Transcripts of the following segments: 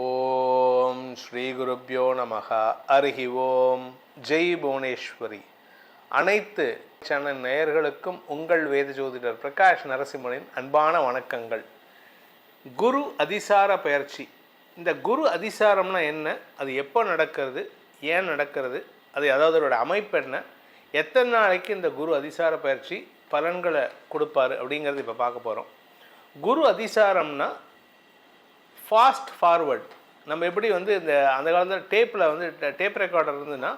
ஓம் ஸ்ரீ குருப்யோ நமக. அருகி ஓம். ஜெய் புவனேஸ்வரி. அனைத்து சேனல் நேயர்களுக்கும் உங்கள் வேத ஜோதிடர் பிரகாஷ் நரசிம்மனின் அன்பான வணக்கங்கள். குரு அதிசார பயிற்சி. இந்த குரு அதிசாரம்னா என்ன? அது எப்போ நடக்கிறது? ஏன் நடக்கிறது? அது அதாவது அதோட அமைப்பு என்ன? எத்தனை நாளைக்கு இந்த குரு அதிசார பயிற்சி பலன்களை கொடுப்பாரு அப்படிங்கிறது இப்போ பார்க்க போகிறோம் குரு அதிசாரம்னா ஃபாஸ்ட் ஃபார்வர்ட் நம்ம எப்படி வந்து இந்த அந்த காலத்தில் டேப்பில் வந்து டேப் ரெக்கார்டர் இருந்ததுன்னா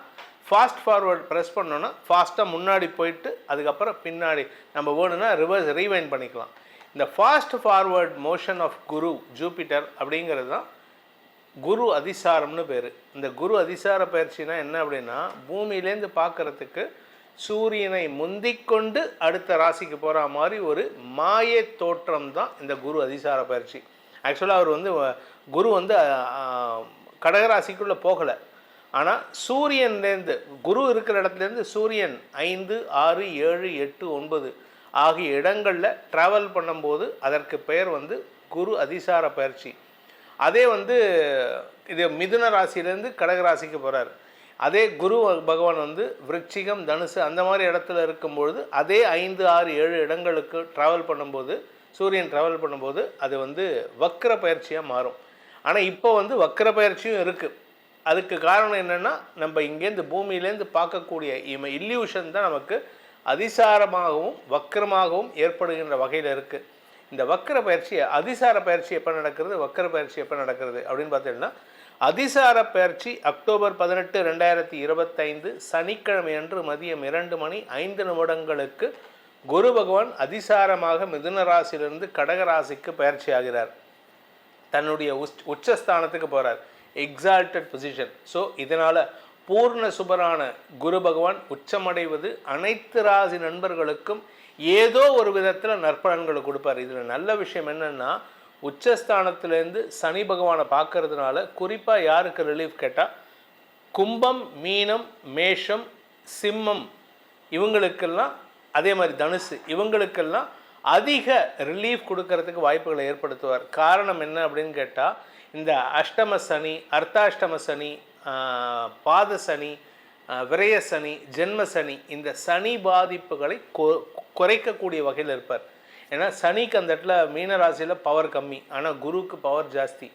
ஃபாஸ்ட் ஃபார்வர்ட் ப்ரெஸ் பண்ணோன்னா ஃபாஸ்ட்டாக முன்னாடி போயிட்டு அதுக்கப்புறம் பின்னாடி நம்ம வேணும்னா ரிவர்ஸ் ரீவைண்ட் பண்ணிக்கலாம். இந்த fast forward motion of Guru Jupiter அப்படிங்கிறது தான் குரு அதிசாரம்னு பேர். இந்த குரு அதிசார பயிற்சினா என்ன அப்படின்னா பூமியிலேருந்து பார்க்குறதுக்கு சூரியனை முந்திக்கொண்டு அடுத்த ராசிக்கு போகிற மாதிரி ஒரு மாய தோற்றம் தான் இந்த குரு அதிசார பயிற்சி. ஆக்சுவலாக அவர் வந்து குரு வந்து கடகராசிக்குள்ளே போகலை. ஆனால் சூரியன்லேருந்து குரு இருக்கிற இடத்துலேருந்து சூரியன் ஐந்து ஆறு ஏழு எட்டு ஒன்பது ஆகிய இடங்களில் ட்ராவல் பண்ணும்போது அதற்கு பெயர் வந்து குரு அதிசார பயிற்சி. அதே வந்து இது மிதுன ராசியிலேருந்து கடகராசிக்கு போகிறார் அதே குரு பகவான் வந்து விருச்சிகம் தனுசு அந்த மாதிரி இடத்துல இருக்கும்பொழுது அதே ஐந்து ஆறு ஏழு இடங்களுக்கு ட்ராவல் பண்ணும்போது சூரியன் ட்ராவல் பண்ணும்போது அது வந்து வக்கர பயிற்சியாக மாறும். ஆனால் இப்போ வந்து வக்கர பயிற்சியும் இருக்குது அதுக்கு காரணம் என்னென்னா நம்ம இங்கேருந்து பூமியிலேருந்து பார்க்கக்கூடிய இம இல்யூஷன் தான் நமக்கு அதிசாரமாகவும் வக்கரமாகவும் ஏற்படுகின்ற வகையில் இருக்குது இந்த வக்கர பயிற்சி அதிசார பயிற்சி எப்போ நடக்கிறது வக்கர பயிற்சி எப்போ நடக்கிறது அப்படின்னு பார்த்தீங்கன்னா அதிசார பயிற்சி அக்டோபர் பதினெட்டு ரெண்டாயிரத்தி இருபத்தைந்து சனிக்கிழமை அன்று மதியம் இரண்டு மணி ஐந்து நிமிடங்களுக்கு குரு பகவான் அதிசாரமாக மிதுன ராசியிலிருந்து கடக ராசிக்கு பயிற்சி ஆகிறார். தன்னுடைய உச் உச்சஸ்தானத்துக்கு போகிறார் எக்ஸால்டட் பொசிஷன் ஸோ இதனால் பூர்ண சுபரான குரு பகவான் உச்சமடைவது அனைத்து ராசி நண்பர்களுக்கும் ஏதோ ஒரு விதத்தில் நற்பலன்களை கொடுப்பார். இதில் நல்ல விஷயம் என்னென்னா உச்சஸ்தானத்திலேருந்து சனி பகவானை பார்க்கறதுனால குறிப்பாக யாருக்கு ரிலீஃப் கேட்டால் கும்பம் மீனம் மேஷம் சிம்மம் இவங்களுக்கெல்லாம் அதே மாதிரி தனுசு இவங்களுக்கெல்லாம் அதிக ரிலீஃப் கொடுக்கறதுக்கு வாய்ப்புகளை ஏற்படுத்துவார். காரணம் என்ன அப்படின்னு கேட்டால் இந்த அஷ்டம சனி அர்த்தாஷ்டம சனி பாத சனி விரய சனி ஜென்ம சனி இந்த சனி பாதிப்புகளை கொ- குறைக்கக்கூடிய வகையில் இருப்பார். ஏன்னா சனிக்கு அந்த இடத்துல மீனராசியில் பவர் கம்மி. ஆனால் குருவுக்கு பவர் ஜாஸ்தி.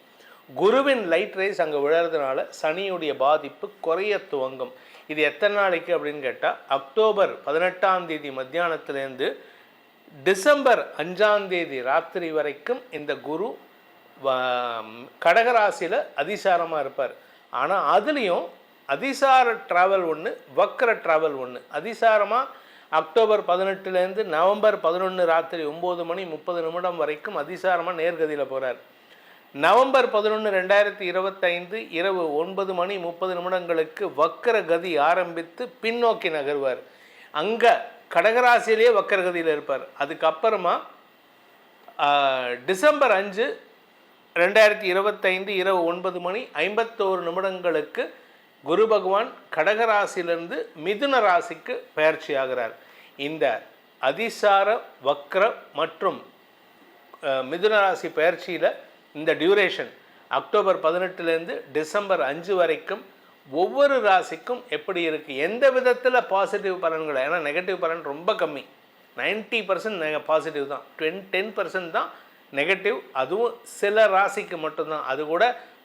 குருவின் லைட் ரேஸ் அங்கே விழறதுனால சனியுடைய பாதிப்பு குறைய துவங்கும். இது எத்தனை நாளைக்கு அப்படின்னு கேட்டால் அக்டோபர் பதினெட்டாம் தேதி மத்தியானத்துலேருந்து டிசம்பர் அஞ்சாம் தேதி ராத்திரி வரைக்கும் இந்த குரு கடகராசியில் அதிசாரமாக இருப்பார். ஆனால் அதுலேயும் அதிசார ட்ராவல் ஒன்று வக்கர ட்ராவல் ஒன்று அதிசாரமாக அக்டோபர் பதினெட்டுலேருந்து நவம்பர் பதினொன்று ராத்திரி ஒம்பது மணி முப்பது நிமிடம் வரைக்கும் அதிசாரமாக நேர்கதியில் போகிறார் நவம்பர் பதினொன்று ரெண்டாயிரத்தி இருபத்தைந்து இரவு ஒன்பது மணி முப்பது நிமிடங்களுக்கு வக்கர கதி ஆரம்பித்து பின்னோக்கி நகர்வார். அங்கே கடகராசியிலேயே வக்கரகதியில் இருப்பார். அதுக்கப்புறமா டிசம்பர் அஞ்சு ரெண்டாயிரத்தி இருபத்தைந்து இரவு ஒன்பது மணி ஐம்பத்தோரு நிமிடங்களுக்கு குரு பகவான் கடகராசியிலிருந்து மிதுன ராசிக்கு பயிற்சி ஆகிறார். இந்த அதிசார வக்ர மற்றும் மிதுன ராசி பயிற்சியில் இந்த டியூரேஷன் அக்டோபர் பதினெட்டுலேருந்து டிசம்பர் அஞ்சு வரைக்கும் ஒவ்வொரு ராசிக்கும் எப்படி இருக்குது எந்த விதத்தில் பாசிட்டிவ் பலன்களை? ஏன்னா நெகட்டிவ் பலன் ரொம்ப கம்மி. 90% பர்சன்ட் பாசிட்டிவ் தான். டென் டென் பர்சன்ட் தான் நெகட்டிவ் அதுவும் சில ராசிக்கு மட்டும்தான். அது கூட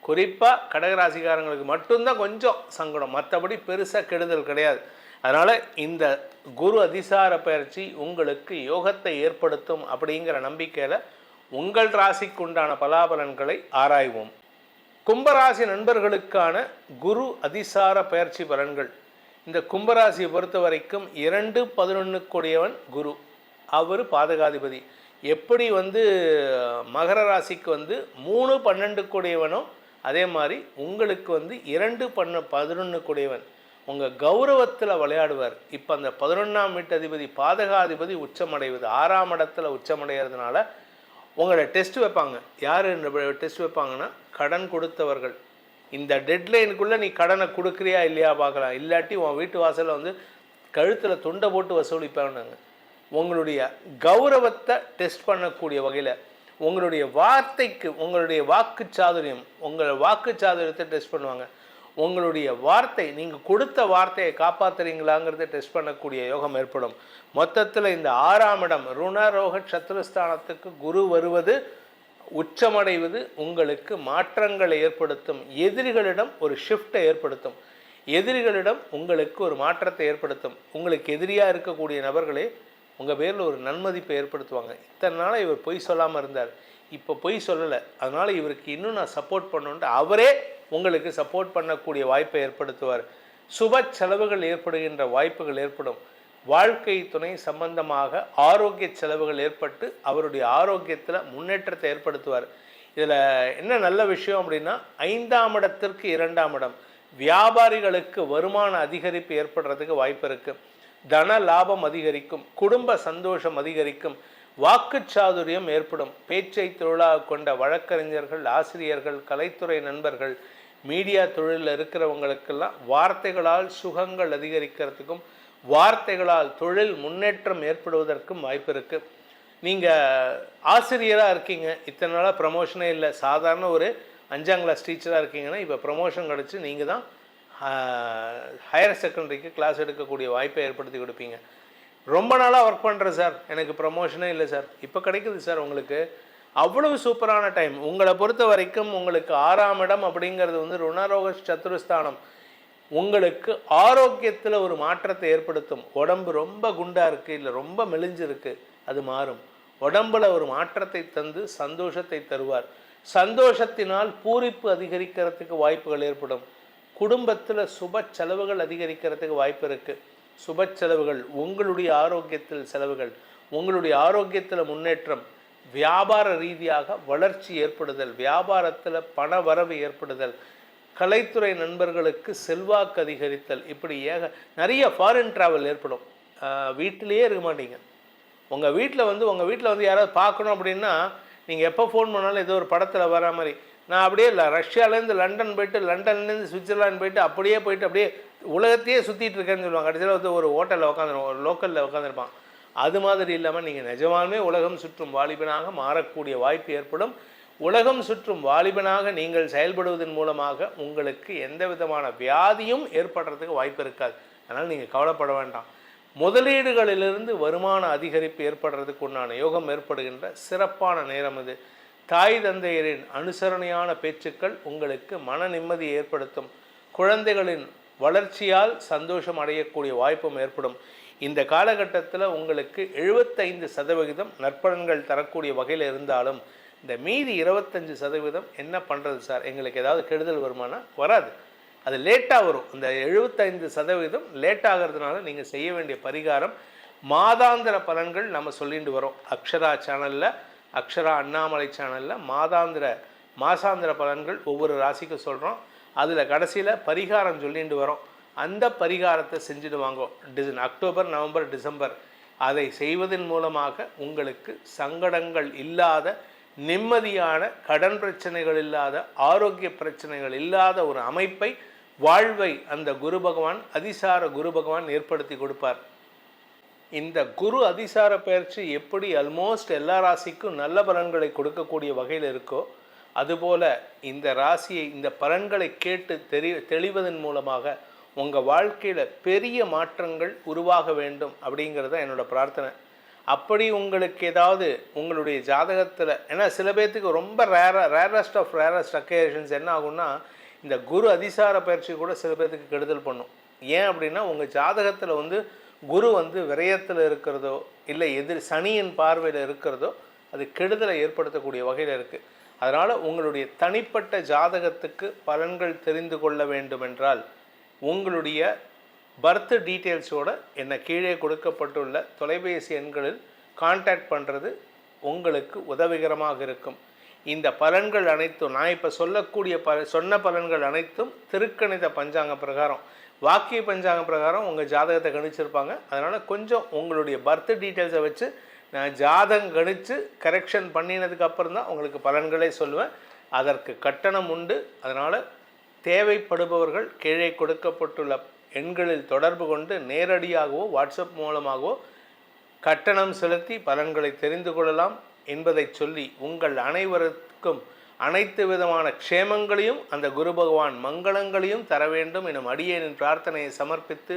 குறிப்பாக கடகராசிக்காரங்களுக்கு மட்டும்தான் கொஞ்சம் சங்கடம். மற்றபடி பெருசாக கெடுதல் கிடையாது. அதனால் இந்த குரு அதிசார பயிற்சி உங்களுக்கு யோகத்தை ஏற்படுத்தும் அப்படிங்கிற நம்பிக்கையில் உங்கள் ராசிக்கு உண்டான பலாபலன்களை ஆராய்வோம். கும்பராசி நண்பர்களுக்கான குரு அதிசார பயிற்சி பலன்கள். இந்த கும்பராசியை பொறுத்த வரைக்கும் இரண்டு பதினொன்றுக்குடையவன் குரு. அவர் பாதகாதிபதி. எப்படி வந்து மகர ராசிக்கு வந்து மூணு பன்னெண்டு அதே மாதிரி உங்களுக்கு வந்து இரண்டு பண்ண பதினொன்றுக்குடையவன் உங்கள் கௌரவத்தில் விளையாடுவார். இப்போ அந்த பதினொன்றாம் வீட்டதிபதி பாதகாதிபதி உச்சமடைவது ஆறாம் இடத்துல உச்சமடைகிறதுனால உங்களை டெஸ்ட் வைப்பாங்க. யார் டெஸ்ட் வைப்பாங்கன்னா கடன் கொடுத்தவர்கள். இந்த டெட்லைனுக்குள்ளே நீ கடனை கொடுக்குறியா இல்லையா பார்க்கலாம். இல்லாட்டி உன் வீட்டு வாசலில் வந்து கழுத்தில் துண்டை போட்டு வசூலிப்பாங்க உங்களுடைய கௌரவத்தை டெஸ்ட் பண்ணக்கூடிய வகையில் உங்களுடைய வார்த்தைக்கு உங்களுடைய வாக்கு சாதுரியம் உங்கள் வாக்கு சாதுரியத்தை டெஸ்ட் பண்ணுவாங்க. உங்களுடைய வார்த்தை நீங்கள் கொடுத்த வார்த்தையை காப்பாற்றுறீங்களாங்கிறத டெஸ்ட் பண்ணக்கூடிய யோகம் ஏற்படும். மொத்தத்தில் இந்த ஆறாம் இடம் ருணரோக சத்ருஸ்தானத்துக்கு குரு வருவது உச்சமடைவது உங்களுக்கு மாற்றங்களை ஏற்படுத்தும். எதிரிகளிடம் ஒரு ஷிஃப்ட்டை ஏற்படுத்தும். எதிரிகளிடம் உங்களுக்கு ஒரு மாற்றத்தை ஏற்படுத்தும். உங்களுக்கு எதிரியாக இருக்கக்கூடிய நபர்களே உங்கள் பேரில் ஒரு நன்மதிப்பை ஏற்படுத்துவாங்க. இத்தனை நாளாக இவர் பொய் சொல்லாமல் இருந்தார். இப்போ பொய் சொல்லலை. அதனால் இவருக்கு இன்னும் நான் சப்போர்ட் பண்ணணுன்ட்டு அவரே உங்களுக்கு சப்போர்ட் பண்ணக்கூடிய வாய்ப்பை ஏற்படுத்துவார். சுப செலவுகள் ஏற்படுகின்ற வாய்ப்புகள் ஏற்படும். வாழ்க்கை துணை சம்பந்தமாக ஆரோக்கிய செலவுகள் ஏற்பட்டு அவருடைய ஆரோக்கியத்தில் முன்னேற்றத்தை ஏற்படுத்துவார். இதில் என்ன நல்ல விஷயம் அப்படின்னா ஐந்தாம் இடத்திற்கு இரண்டாம் இடம். வியாபாரிகளுக்கு வருமான அதிகரிப்பு ஏற்படுறதுக்கு வாய்ப்பு இருக்குது தன லாபம் அதிகரிக்கும். குடும்ப சந்தோஷம் அதிகரிக்கும். வாக்குச்சாதுரியம் ஏற்படும். பேச்சை தொழிலாக கொண்ட வழக்கறிஞர்கள் ஆசிரியர்கள் கலைத்துறை நண்பர்கள் மீடியா தொழிலில் இருக்கிறவங்களுக்கெல்லாம் வார்த்தைகளால் சுகங்கள் அதிகரிக்கிறதுக்கும் வார்த்தைகளால் தொழில் முன்னேற்றம் ஏற்படுவதற்கும் வாய்ப்பு இருக்குது நீங்கள் ஆசிரியராக இருக்கீங்க. இத்தனை நாளாக ப்ரமோஷனே இல்லை. சாதாரண ஒரு அஞ்சாம் கிளாஸ் டீச்சராக இருக்கீங்கன்னா இப்போ ப்ரமோஷன் கிடச்சி நீங்கள் தான் ஹையர் செகண்டரிக்கு கிளாஸ் எடுக்கக்கூடிய வாய்ப்பை ஏற்படுத்தி கொடுப்பீங்க. ரொம்ப நாளாக ஒர்க் பண்ணுறேன் சார். எனக்கு ப்ரமோஷனே இல்லை சார். இப்போ கிடைக்குது சார் உங்களுக்கு. அவ்வளவு சூப்பரான டைம் உங்களை பொறுத்த வரைக்கும் உங்களுக்கு ஆறாம் இடம் அப்படிங்கிறது வந்து ருணரோக சத்துருஸ்தானம் உங்களுக்கு ஆரோக்கியத்தில் ஒரு மாற்றத்தை ஏற்படுத்தும். உடம்பு ரொம்ப குண்டாக இருக்குது இல்லை ரொம்ப மெலிஞ்சிருக்கு அது மாறும். உடம்புல ஒரு மாற்றத்தை தந்து சந்தோஷத்தை தருவார். சந்தோஷத்தினால் பூரிப்பு அதிகரிக்கிறதுக்கு வாய்ப்புகள் ஏற்படும். குடும்பத்தில் சுப செலவுகள் அதிகரிக்கிறதுக்கு வாய்ப்பு இருக்குது சுப செலவுகள் உங்களுடைய ஆரோக்கியத்தில் செலவுகள் உங்களுடைய ஆரோக்கியத்தில் முன்னேற்றம் வியாபார ரீதியாக வளர்ச்சி ஏற்படுதல் வியாபாரத்தில் பண வரவு ஏற்படுதல் கலைத்துறை நண்பர்களுக்கு செல்வாக்கு அதிகரித்தல் இப்படி ஏக நிறைய ஃபாரின் ட்ராவல் ஏற்படும். வீட்டிலேயே இருக்க மாட்டீங்க. உங்கள் வீட்டில் வந்து உங்கள் வீட்டில் வந்து யாராவது பார்க்கணும் அப்படின்னா நீங்கள் எப்போ ஃபோன் பண்ணாலும் ஏதோ ஒரு படத்தில் வர மாதிரி. நான் அப்படியே இல்லை ரஷ்யாலேருந்து லண்டன் போயிட்டு லண்டன்லேருந்து சுவிட்சர்லாந்து போயிட்டு அப்படியே போயிட்டு அப்படியே உலகத்தையே சுற்றிட்டு இருக்கேன்னு சொல்லுவாங்க. கடைசியில் வந்து ஒரு ஹோட்டலில் உட்காந்துருவோம் ஒரு லோக்கலில் உட்காந்துருப்பான் அது மாதிரி இல்லாமல் நீங்கள் நிஜமாலுமே உலகம் சுற்றும் வாலிபனாக மாறக்கூடிய வாய்ப்பு ஏற்படும். உலகம் சுற்றும் வாலிபனாக நீங்கள் செயல்படுவதன் மூலமாக உங்களுக்கு எந்த விதமான வியாதியும் ஏற்படுறதுக்கு வாய்ப்பு இருக்காது. அதனால் நீங்கள் கவலைப்பட வேண்டாம். முதலீடுகளிலிருந்து வருமான அதிகரிப்பு ஏற்படுறதுக்கு உண்டான யோகம் ஏற்படுகின்ற சிறப்பான நேரம் இது. தாய் தந்தையரின் அனுசரணையான பேச்சுக்கள் உங்களுக்கு மன நிம்மதியை ஏற்படுத்தும். குழந்தைகளின் வளர்ச்சியால் சந்தோஷம் அடையக்கூடிய வாய்ப்பும் ஏற்படும். இந்த காலகட்டத்தில் உங்களுக்கு எழுபத்தைந்து சதவிகிதம் நற்பலன்கள் தரக்கூடிய வகையில் இருந்தாலும் இந்த மீதி இருபத்தஞ்சு சதவீதம் என்ன பண்ணுறது சார்? எங்களுக்கு ஏதாவது கெடுதல் வருமானா? வராது. அது லேட்டாக வரும். இந்த எழுபத்தைந்து சதவீதம் லேட்டாகிறதுனால நீங்கள் செய்ய வேண்டிய பரிகாரம் மாதாந்திர பலன்கள் நம்ம சொல்லிட்டு வரோம். அக்ஷரா சேனலில் அக்ஷரா அண்ணாமலை சேனலில் மாதாந்திர மாசாந்திர பலன்கள் ஒவ்வொரு ராசிக்கும் சொல்கிறோம் அதில் கடைசியில் பரிகாரம் சொல்லிட்டு வரோம். அந்த பரிகாரத்தை செஞ்சுட்டு வாங்கோ. October November December. அதை செய்வதன் மூலமாக உங்களுக்கு சங்கடங்கள் இல்லாத நிம்மதியான கடன் பிரச்சனைகள் இல்லாத ஆரோக்கிய பிரச்சனைகள் இல்லாத ஒரு அமைப்பை வாழ்வை அந்த குரு பகவான் அதிசார குரு பகவான் ஏற்படுத்தி கொடுப்பார். இந்த குரு அதிசார பயிற்சி எப்படி அல்மோஸ்ட் எல்லா ராசிக்கும் நல்ல பலன்களை கொடுக்கக்கூடிய வகையில் இருக்கோ அதுபோல் இந்த ராசியை இந்த பலன்களை கேட்டு தெரி தெளிவதன் மூலமாக உங்கள் வாழ்க்கையில் பெரிய மாற்றங்கள் உருவாக வேண்டும் அப்படிங்கிறது என்னோடய பிரார்த்தனை. அப்படி உங்களுக்கு ஏதாவது உங்களுடைய ஜாதகத்தில் ஏன்னா சில பேர்த்துக்கு ரொம்ப ரேராக ரேரஸ்ட் ஆஃப் ரேரஸ்ட் அக்கேஷன்ஸ் என்ன ஆகும்னா இந்த குரு அதிசார பயிற்சி கூட சில பேர்த்துக்கு கெடுதல் பண்ணும். ஏன் அப்படின்னா உங்கள் ஜாதகத்தில் வந்து குரு வந்து விரயத்தில் இருக்கிறதோ இல்லை எதிர் சனியின் பார்வையில் இருக்கிறதோ அது கெடுதலை ஏற்படுத்தக்கூடிய வகையில் இருக்குது அதனால் உங்களுடைய தனிப்பட்ட ஜாதகத்துக்கு பலன்கள் தெரிந்து கொள்ள வேண்டுமென்றால் உங்களுடைய பர்த் டீட்டெயில்ஸோடு என்னை கீழே கொடுக்கப்பட்டுள்ள தொலைபேசி எண்களில் காண்டாக்ட் பண்ணுறது உங்களுக்கு உதவிகரமாக இருக்கும். இந்த பலன்கள் அனைத்தும் நான் இப்போ சொல்லக்கூடிய ப சொன்ன பலன்கள் அனைத்தும் திருக்கணித பஞ்சாங்க பிரகாரம். வாக்கிய பஞ்சாங்க பிரகாரம் உங்கள் ஜாதகத்தை கணிச்சிருப்பாங்க. அதனால் கொஞ்சம் உங்களுடைய பர்த் டீட்டெயில்ஸை வச்சு நான் ஜாதகம் கணித்து கரெக்ஷன் பண்ணினதுக்கு அப்புறம் தான் உங்களுக்கு பலன்களை சொல்லுவேன். அதற்கு கட்டணம் உண்டு. அதனால் தேவைப்படுபவர்கள் கீழே கொடுக்கப்பட்டுள்ள எண்களில் தொடர்பு கொண்டு நேரடியாகவோ வாட்ஸ்அப் மூலமாகவோ கட்டணம் செலுத்தி பலன்களை தெரிந்து கொள்ளலாம் என்பதை சொல்லி உங்கள் அனைவருக்கும் அனைத்து விதமான க்ஷேமங்களையும் அந்த குரு பகவான் மங்களங்களையும் தர வேண்டும் எனும் அடியேனின் பிரார்த்தனையை சமர்ப்பித்து